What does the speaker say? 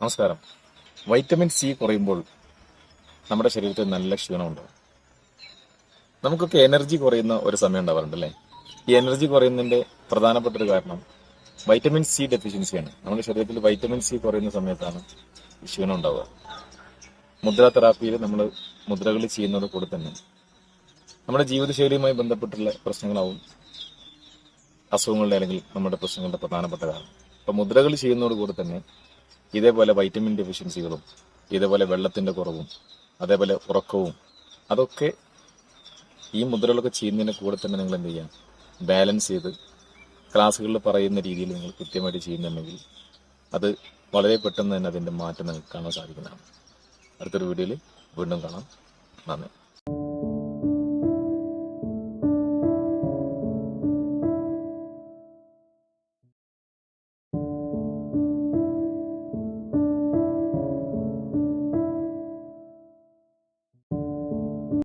നമസ്കാരം. Vitamin C കുറയുമ്പോൾ നമ്മുടെ ശരീരത്തിൽ നല്ല ക്ഷീണമുണ്ടാവും നമുക്കൊക്കെ എനർജി കുറയുന്ന ഒരു സമയം ഉണ്ടാവാറുണ്ട് അല്ലേ ഈ എനർജി കുറയുന്നതിന്റെ പ്രധാനപ്പെട്ട ഒരു കാരണം വൈറ്റമിൻ സി ഡെഫിഷ്യൻസിയാണ് നമ്മുടെ ശരീരത്തിൽ വൈറ്റമിൻ സി കുറയുന്ന സമയത്താണ് ക്ഷീണം ഉണ്ടാവുക. മുദ്ര തെറാപ്പിയിൽ നമ്മൾ മുദ്രകൾ ചെയ്യുന്നത് കൂടെ തന്നെ. നമ്മുടെ ജീവിതശൈലിയുമായി ബന്ധപ്പെട്ടുള്ള പ്രശ്നങ്ങളാവും അസുഖങ്ങളുടെ അല്ലെങ്കിൽ നമ്മുടെ പ്രശ്നങ്ങളുടെ പ്രധാനപ്പെട്ട കാരണം. അപ്പൊ മുദ്രകൾ ചെയ്യുന്നതോട് കൂടെ തന്നെ ഇതേപോലെ വൈറ്റമിൻ ഡെഫിഷ്യൻസികളും ഇതേപോലെ വെള്ളത്തിന്റെ കുറവും അതേപോലെ ഉറക്കവും അതൊക്കെ ഈ മുദ്രകളൊക്കെ ചെയ്യുന്നതിന് കൂടെ തന്നെ നിങ്ങൾ എന്ത് ചെയ്യാം? ബാലൻസ് ചെയ്ത് ക്ലാസ്സുകളിൽ പറയുന്ന രീതിയിൽ നിങ്ങൾ കൃത്യമായിട്ട് ചെയ്യുന്നുണ്ടെങ്കിൽ അത് വളരെ പെട്ടെന്ന് തന്നെ അതിന്റെ മാറ്റം നിങ്ങൾക്ക് കാണാൻ സാധിക്കുന്നതാണ്. അടുത്തൊരു വീഡിയോയിൽ വീണ്ടും കാണാം. നന്ദി.